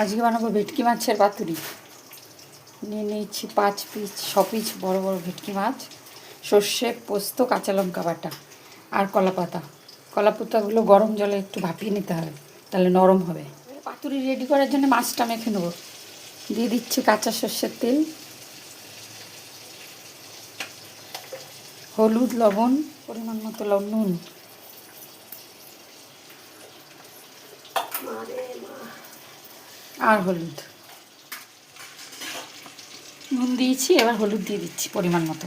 আজকে বানাবো ভেটকি মাছের পাতুরি। নিয়ে নিয়েছি পাঁচ পিস, ছ পিস বড় বড় ভেটকি মাছ, সর্ষে, পোস্ত, কাঁচা লঙ্কা বাটা আর কলা পাতা। কলা পাতাগুলো গরম জলে একটু ভাপিয়ে নিতে হবে, তাহলে নরম হবে। পাতুরি রেডি করার জন্য মাছটা মেখে নেব। দিয়ে দিচ্ছি কাঁচা সর্ষের তেল, হলুদ, লবণ, পরিমাণ মতো নুন। আর হলুদ। নুন দিয়েছি এবার হলুদ দিয়ে দিচ্ছি পরিমাণ মতো।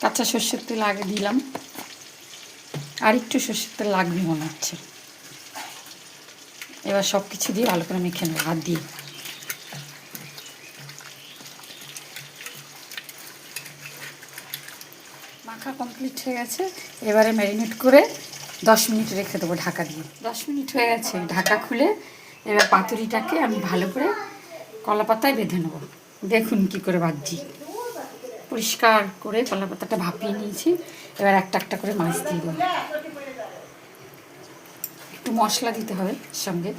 কাঁচা সর্ষের তেল আগে দিলাম। আর একটু সর্ষের তেল লাগবে মনে হচ্ছে। এবার সব কিছু দিয়ে ভালো করে মেখে নেব হাত দিয়ে। মাখা কমপ্লিট হয়ে গেছে। এবারে ম্যারিনেট করে দশ মিনিট রেখে দেবো ঢাকা দিয়ে। দশ মিনিট হয়ে গেছে। ঢাকা খুলে এবার পাতুরিটাকে আমি ভালো করে কলা পাতায় বেঁধে নেব। দেখুন কি করে বাঁধছি। পরিষ্কার করে কলা পাতাটা ভাপিয়ে নিয়েছি। এবার একটা একটা করে মাছ দিয়ে দেবো। একটু মশলা দিতে হবে সঙ্গে।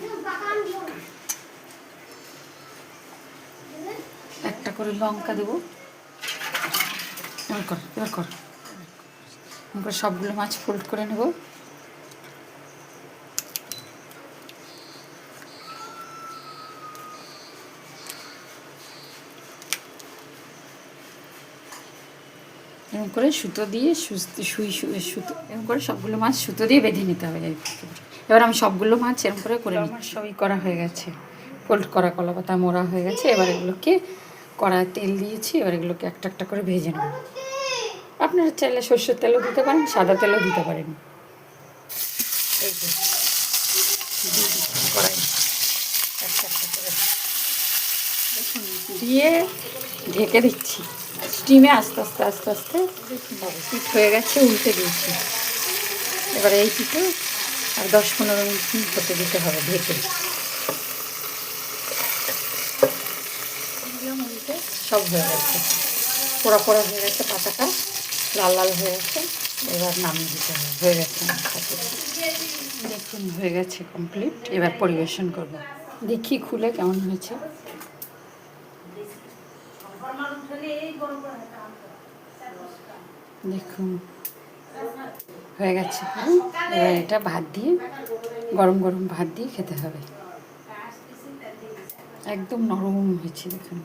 একটা করে লঙ্কা দেবো। এবার কর এবার কর। সবগুলো মাছ ফোল্ড করে নেব। এরকম করে সুতো দিয়ে সুই সুতো এরকম করে সবগুলো মাছ সুতো দিয়ে বেঁধে নিতে হবে এবার আমি সবগুলো মাছ এরকম করে করে আমার সবই করা হয়ে গেছে। ফোল্ড করা কলা পাতা মোড়া হয়ে গেছে। এবার এগুলোকে কড়ায় তেল দিয়েছি। এবার এগুলোকে একটা একটা করে ভেজে নেব। আপনারা চাইলে সর্ষের তেলও দিতে পারেন সাদা তেলও দিতে পারেন। এই যে কড়াই। একটা একটা করে। দিয়ে ঢেকে দিচ্ছি। স্টিমে আস্তে আস্তে আস্তে আস্তে পিঠ হয়ে গেছে উল্টে দিয়েছি। এবারে এই পিঠে আর দশ পনেরো মিনিট হতে দিতে হবে ঢেকে। সব হয়ে গেছে। পোড়া পোড়া হয়ে গেছে পাতাটা লাল লাল হয়ে গেছে। এবার নামিয়ে দিতে হবে। হয়ে গেছে। দেখুন হয়ে গেছে কমপ্লিট এবার পরিবেশন করব। দেখি খুলে কেমন হয়েছে। দেখুন। হয়ে গেছে। এবার এটা ভাত দিয়ে গরম গরম ভাত দিয়ে খেতে হবে। একদম নরম হয়েছে দেখুন।